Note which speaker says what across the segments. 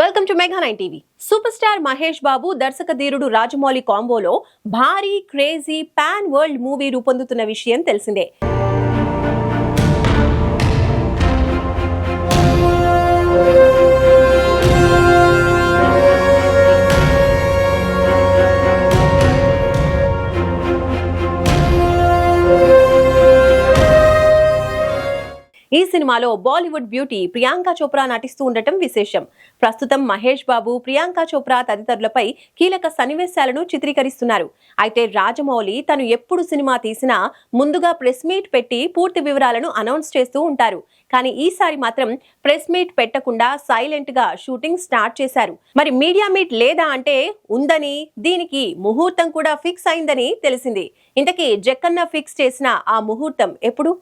Speaker 1: Welcome to mega nine TV superstar Mahesh Babu దర్శక ధీరుడు రాజమౌళి కాంబోలో భారీ క్రేజీ పాన్ వరల్డ్ మూవీ రూపొందుతున్న విషయం తెలిసిందే. ఈ సినిమాలో బాలీవుడ్ బ్యూటీ ప్రియాంక చోప్రా నటిస్తూ ఉండటం విశేషం. ప్రస్తుతం మహేష్ బాబు ప్రియాంక చోప్రా తదితరులపై కీలక సన్నివేశాలను చిత్రీకరిస్తున్నారు. అయితే రాజమౌళి తను ఎప్పుడు సినిమా తీసినా ముందుగా ప్రెస్ మీట్ పెట్టి పూర్తి వివరాలను అనౌన్స్ చేస్తూ ఉంటారు. కానీ ఈసారి మాత్రం ప్రెస్ మీట్ పెట్టకుండా సైలెంట్గా షూటింగ్ స్టార్ట్ చేశారు. మరి మీడియా మీట్ లేదా అంటే ఉందని దీనికి ముహూర్తం కూడా ఫిక్స్ అయిందని తెలిసింది. ఇంతకీ జక్కన్న ఫిక్స్ చేసిన ఆ ముహూర్తం ఎప్పుడు?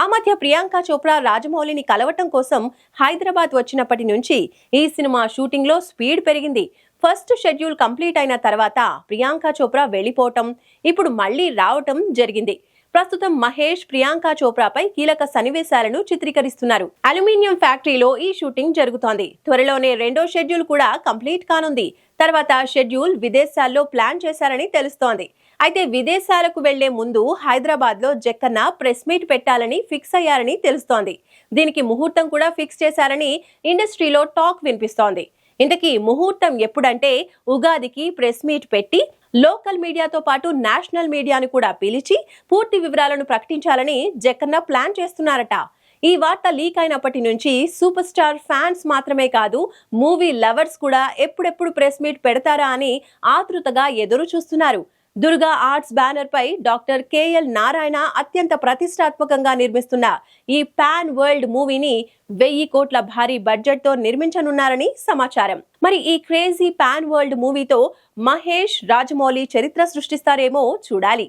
Speaker 1: ఆ మధ్య ప్రియాంక చోప్రా రాజమౌళిని కలవటం కోసం హైదరాబాద్ వచ్చినప్పటి నుంచి ఈ సినిమా షూటింగ్లో స్పీడ్ పెరిగింది. ఫస్ట్ షెడ్యూల్ కంప్లీట్ అయిన తర్వాత ప్రియాంక చోప్రా వెళ్ళిపోవటం ఇప్పుడు మళ్ళీ రావటం జరిగింది. ప్రస్తుతం మహేష్ ప్రియాంక చోప్రాపై కీలక సన్నివేశాలను చిత్రీకరిస్తున్నారు. అల్యూమినియం ఫ్యాక్టరీలో ఈ షూటింగ్ జరుగుతోంది. త్వరలోనే రెండో షెడ్యూల్ కూడా కంప్లీట్ కానుంది. తర్వాత షెడ్యూల్ విదేశాల్లో ప్లాన్ చేశారని తెలుస్తోంది. అయితే విదేశాలకు వెళ్ళే ముందు హైదరాబాద్లో జక్కన్న ప్రెస్ మీట్ పెట్టాలని ఫిక్స్ అయ్యారని తెలుస్తోంది. దీనికి ముహూర్తం కూడా ఫిక్స్ చేశారని ఇండస్ట్రీలో టాక్ వినిపిస్తోంది. ఇంతకీ ముహూర్తం ఎప్పుడంటే ఉగాదికి ప్రెస్ మీట్ పెట్టి లోకల్ మీడియాతో పాటు నేషనల్ మీడియాను కూడా పిలిచి పూర్తి వివరాలను ప్రకటించాలని జక్కన్న ప్లాన్ చేస్తున్నారట. ఈ వార్త లీక్ అయినప్పటి నుంచి సూపర్ స్టార్ ఫ్యాన్స్ మాత్రమే కాదు మూవీ లవర్స్ కూడా ఎప్పుడెప్పుడు ప్రెస్ మీట్ పెడతారా అని ఆతృతగా ఎదురు చూస్తున్నారు దుర్గా ఆర్ట్స్ బ్యానర్ పై డాక్టర్ కేఎల్ నారాయణ అత్యంత ప్రతిష్టాత్మకంగా నిర్మిస్తున్న ఈ పాన్ వరల్డ్ మూవీని వెయ్యి కోట్ల భారీ బడ్జెట్తో నిర్మించనున్నారని సమాచారం. మరి ఈ క్రేజీ పాన్ వరల్డ్ మూవీతో మహేష్ రాజమౌళి చరిత్ర సృష్టిస్తారేమో చూడాలి.